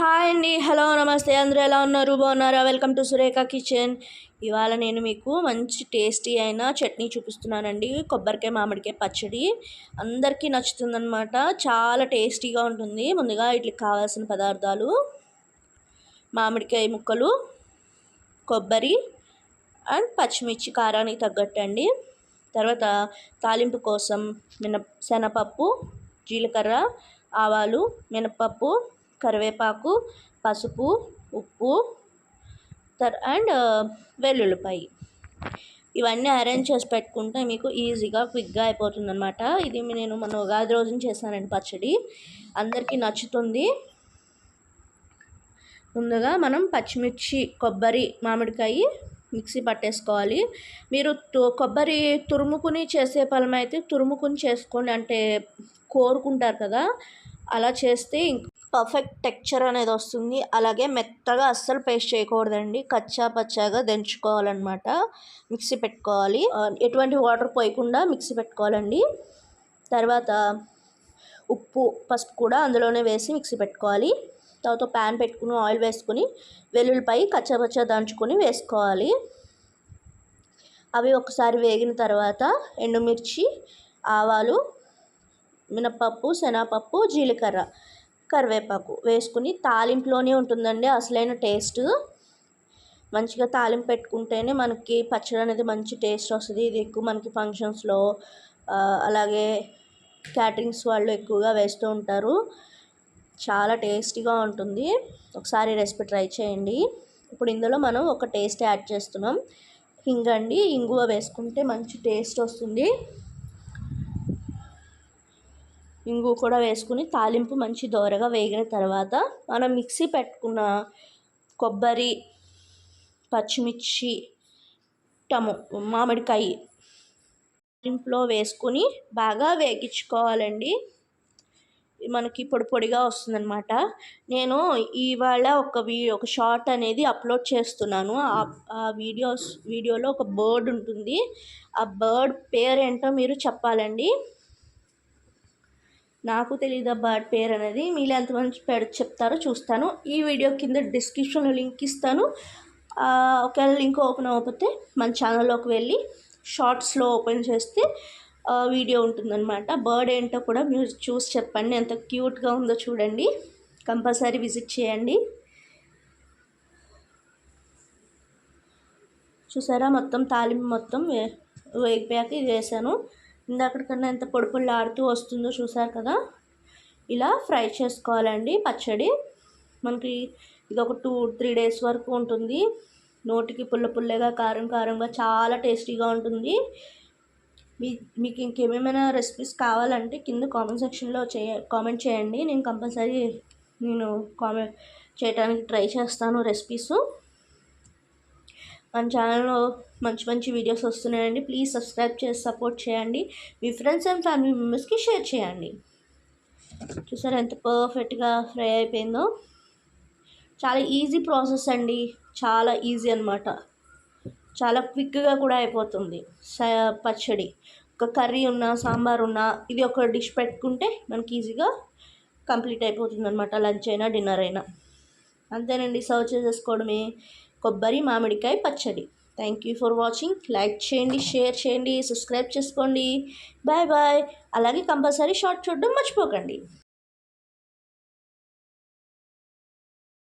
Hi అండి. Hello నమస్తే. అందరూ ఎలా ఉన్నారు? బాగున్నారా? Welcome to Surekha kitchen. ఇవాళ నేను మీకు మంచి టేస్టీ అయిన చట్నీ చూపిస్తున్నానండి. కొబ్బరికాయ మామిడికాయ పచ్చడి. అందరికీ నచ్చుతుందనమాట చాలా టేస్టీగా ఉంటుంది. ముందుగా వీటికి కావాల్సిన పదార్థాలు. మామిడికాయ ముక్కలు కొబ్బరి అండ్ పచ్చిమిర్చి కారానికి తగ్గట్టు అండి. తర్వాత తాలింపు కోసం మిన శనపప్పు జీలకర్ర ఆవాలు మినపప్పు కరివేపాకు పసుపు ఉప్పు తర్ అండ్ వెల్లుల్లిపాయి. ఇవన్నీ అరేంజ్ చేసి పెట్టుకుంటే మీకు ఈజీగా క్విక్గా అయిపోతుంది అనమాట ఇది నేను మన ఉగాది రోజున చేశానండి పచ్చడి. అందరికీ నచ్చుతుంది. ముందుగా మనం పచ్చిమిర్చి కొబ్బరి మామిడికాయ మిక్సీ పట్టేసుకోవాలి. మీరు కొబ్బరి తురుముకుని చేసే పలమైతే తురుముకుని చేసుకోండి అంటే కోరుకుంటారు కదా. అలా చేస్తే పర్ఫెక్ట్ టెక్చర్ అనేది వస్తుంది. అలాగే మెత్తగా అస్సలు పేస్ట్ చేయకూడదండి. కచ్చా పచ్చాగా దంచుకోవాలన్నమాట. మిక్సీ పెట్టుకోవాలి. ఎటువంటి వాటర్ పోయకుండా మిక్సీ పెట్టుకోవాలండి. తర్వాత ఉప్పు పసుపు కూడా అందులోనే వేసి మిక్సీ పెట్టుకోవాలి. తర్వాత ప్యాన్ పెట్టుకుని ఆయిల్ వేసుకుని వెల్లుల్లిపాయ కచ్చాపచ్చా దంచుకొని వేసుకోవాలి. అవి ఒకసారి వేగిన తర్వాత ఎండుమిర్చి ఆవాలు మినపప్పు శనగపప్పు జీలకర్ర కరివేపాకు వేసుకుని తాలింపులోనే ఉంటుందండి అసలైన టేస్ట్. మంచిగా తాలింపు పెట్టుకుంటేనే మనకి పచ్చడి అనేది మంచి టేస్ట్ వస్తుంది. ఇది ఎక్కువ మనకి ఫంక్షన్స్లో అలాగే క్యాటరింగ్స్ వాళ్ళు ఎక్కువగా వేస్తూ ఉంటారు. చాలా టేస్టీగా ఉంటుంది. ఒకసారి రెసిపీ ట్రై చేయండి. ఇప్పుడు ఇందులో మనం ఒక టేస్ట్ యాడ్ చేస్తున్నాం. హింగండి ఇంగువ వేసుకుంటే మంచి టేస్ట్ వస్తుంది. ఇంగు కూడా వేసుకుని తాలింపు మంచి దోరగా వేగిన తర్వాత మనం మిక్సీ పెట్టుకున్న కొబ్బరి పచ్చిమిర్చి టమో మామిడికాయ తాలింపులో వేసుకొని బాగా వేగించుకోవాలండి. మనకి పొడి పొడిగా వస్తుందన్నమాట. నేను ఇవాళ ఒక వీ ఒక షార్ట్ అనేది అప్లోడ్ చేస్తున్నాను. ఆ వీడియోస్ వీడియోలో ఒక బర్డ్ ఉంటుంది. ఆ బర్డ్ పేరేంటో మీరు చెప్పాలండి. నాకు తెలియదు బర్డ్ పేరు అనేది మీరు ఎంతమంది పేరు చెప్తారో చూస్తాను. ఈ వీడియో కింద డిస్క్రిప్షన్లో లింక్ ఇస్తాను. ఒకవేళ లింక్ ఓపెన్ అవ్వకపోతే మన ఛానల్లోకి వెళ్ళి షార్ట్స్లో ఓపెన్ చేస్తే వీడియో ఉంటుందన్నమాట. బర్డ్ ఏంటో కూడా మీరు చూసి చెప్పండి. ఎంత క్యూట్గా ఉందో చూడండి. కంపల్సరీ విజిట్ చేయండి. చూసారా? మొత్తం తాలింపు మొత్తం వేగిపోయాక ఇది వేసాను ఇందాకటికన్నా ఎంత పొడి ఆడుతూ వస్తుందో చూసారు కదా? ఇలా ఫ్రై చేసుకోవాలండి పచ్చడి. మనకి ఇది ఒక టూ త్రీ డేస్ వరకు ఉంటుంది. నోటికి పుల్ల పుల్లగా కారం కారంగా చాలా టేస్టీగా ఉంటుంది. మీ మీకు ఇంకేమేమైనా రెసిపీస్ కావాలంటే కింద కామెంట్ సెక్షన్లో చేయ కామెంట్ చేయండి. నేను కంపల్సరీ నేను కామెంట్ చేయడానికి ట్రై చేస్తాను రెసిపీస్. మన ఛానల్లో మంచి మంచి వీడియోస్ వస్తున్నాయండి. ప్లీజ్ సబ్స్క్రైబ్ చేసి సపోర్ట్ చేయండి. మీ ఫ్రెండ్స్ అండ్ ఫ్యామిలీ మెంబర్స్కి షేర్ చేయండి. చూసారు ఎంత పర్ఫెక్ట్గా ఫ్రై అయిపోయిందో. చాలా ఈజీ ప్రాసెస్ అండి. చాలా ఈజీ అనమాట చాలా క్విక్గా కూడా అయిపోతుంది. పచ్చడి. ఒక కర్రీ ఉన్నా సాంబార్ ఉన్నా ఇది ఒక డిష్ పెట్టుకుంటే మనకి ఈజీగా కంప్లీట్ అయిపోతుంది అనమాట లంచ్ అయినా డిన్నర్ అయినా. అంతేనండి. సర్వ్ చేసేసుకోవడమే. కొబ్బరి మామిడికాయ పచ్చడి. Thank you for watching like చేయండి షేర్ చేయండి సబ్స్క్రైబ్ చేసుకోండి. బాయ్ బాయ్ అలాగే కంపల్సరీ షార్ట్ చూడడం మర్చిపోకండి.